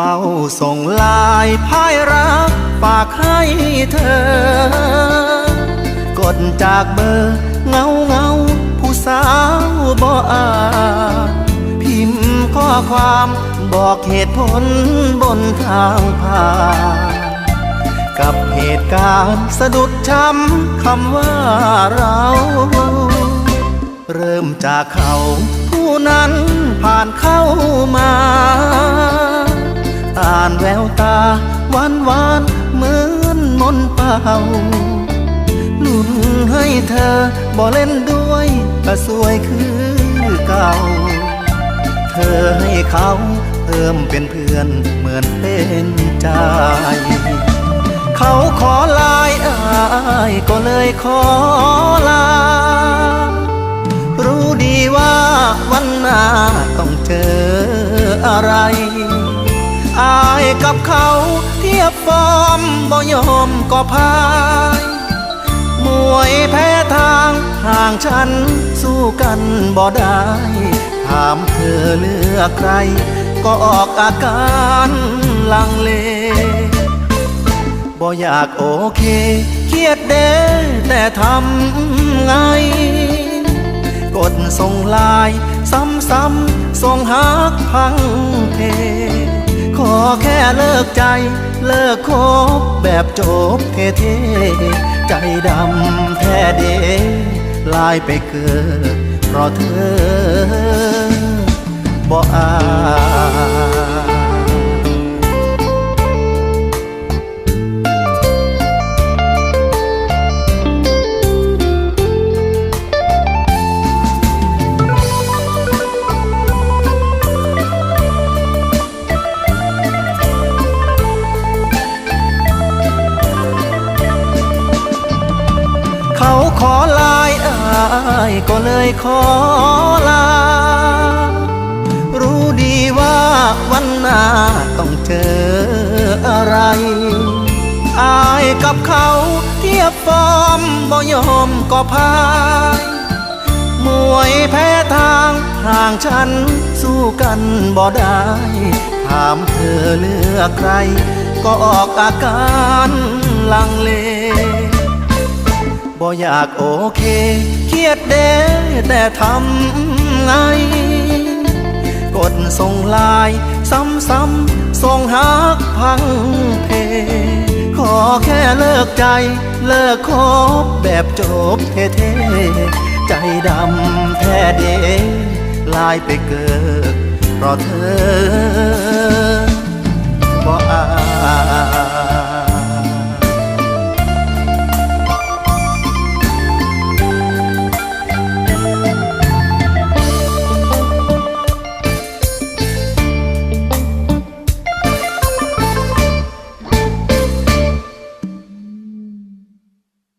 ฝ้าส่งลายพายรักฝากให้เธอ กดจากเบอร์เงาเงาผู้สาวบ่อาพิมพ์ข้อความบอกเหตุผลบนทางผ่านกับเหตุการณ์สะดุดช้ำคำว่าเรา เริ่มจากเขาผู้นั้นผ่านเข้ามาานแววตา หวานหวานเหมือนมนต์เป่าลุ้นให้เธอบ่เล่นด้วยก็สวยคือเก่า เธอให้เขาเพิ่มเป็นเพื่อนเหมือนเป็นใจ เขาขอลายอายก็เลยขอลา รู้ดีว่าวันหน้าต้องเจออะไร อายกับเขาเทียบฟอร์มบ่ยอมก็พายมวยแพ้ทางห่างฉันสู้กันบ่ได้ถามเธอเลือกใคร ก็ออกอาการลังเลบ่อยากโอเค เครียดเด้แต่ทำไง กดส่งไลาย ซ้ำๆส่งหักพังเพ ขอแค่เลิกใจ เลิกคบแบบจบเท่ๆใจดำแท้เดลายไปเกิดเพราะเธอบ่อายเขา ก็เลยขอลา รู้ดีว่าวันหน้าต้องเจออะไร อายกับเขาเทียบฟอร์มบ่ยอมก็พายมวยแพ้ทางห่างฉันสู้กันบ่ได้ ถามเธอเลือกใคร ก็ออกอาการลังเล บ่อยากโอเค เครียดเด้แต่ทำไง กดส่งไลายซ้ำๆส่งหักพังเพ ขอแค่เลิกใจ เลิกคบแบบจบเท่ๆใจดำแท้เดลายไปเกิดเพราะเธอ